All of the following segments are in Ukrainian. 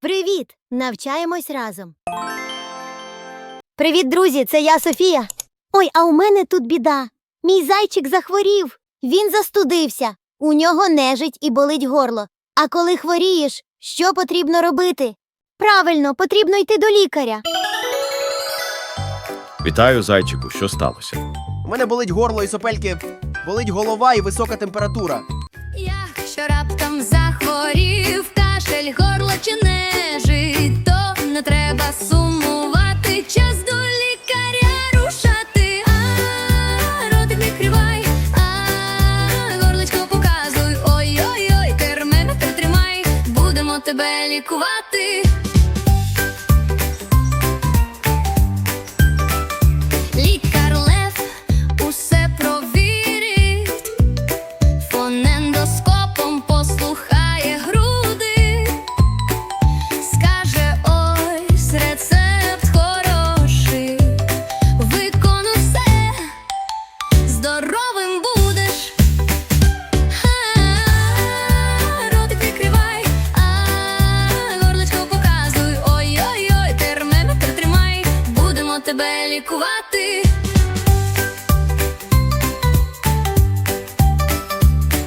Привіт! Навчаємось разом. Привіт, друзі! Це я Софія. Ой, а у мене тут біда. Мій зайчик захворів. Він застудився. У нього нежить і болить горло. А коли хворієш, що потрібно робити? Правильно, потрібно йти до лікаря. Вітаю, зайчику, що сталося? У мене болить горло і сопельки, болить голова і висока температура. Якщо раптом захворів, кашель, горло чи нежить, то не треба сумувати, час до лікаря рушати. А, ротик відкривай, а, горлечко показуй. Ой-ой-ой, термометр тримай, будемо тебе лікувати. Тебе лікувати.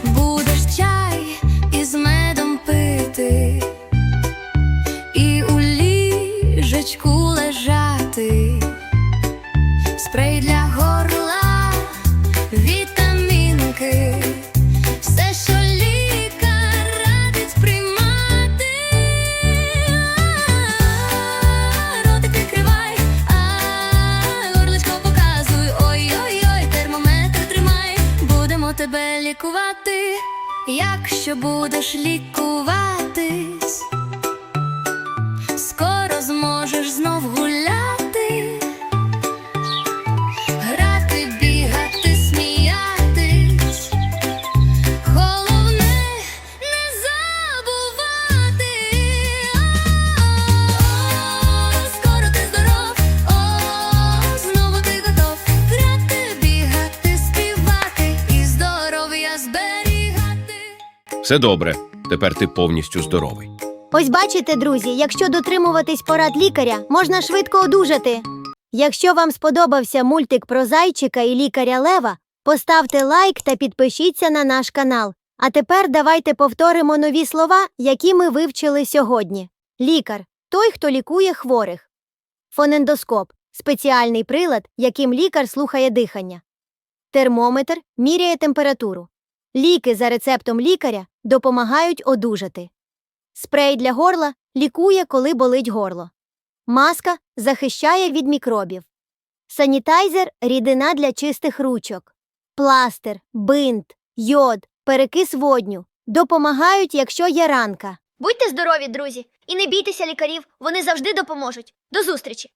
Будеш чай із медом пити і у ліжечку тебе лікувати. Якщо будеш лікуватись, Все добре, тепер ти повністю здоровий. Ось бачите, друзі, якщо дотримуватись порад лікаря, можна швидко одужати. Якщо вам сподобався мультик про зайчика і лікаря Лева, поставте лайк та підпишіться на наш канал. А тепер давайте повторимо нові слова, які ми вивчили сьогодні. Лікар той, хто лікує хворих. Фонендоскоп спеціальний прилад, яким лікар слухає дихання. Термометр міряє температуру. Ліки за рецептом лікаря допомагають одужати. Спрей для горла лікує, коли болить горло. Маска захищає від мікробів. Санітайзер рідина для чистих ручок. Пластир, бинт, йод, перекис водню допомагають, якщо є ранка. Будьте здорові, друзі, і не бійтеся лікарів, вони завжди допоможуть. До зустрічі!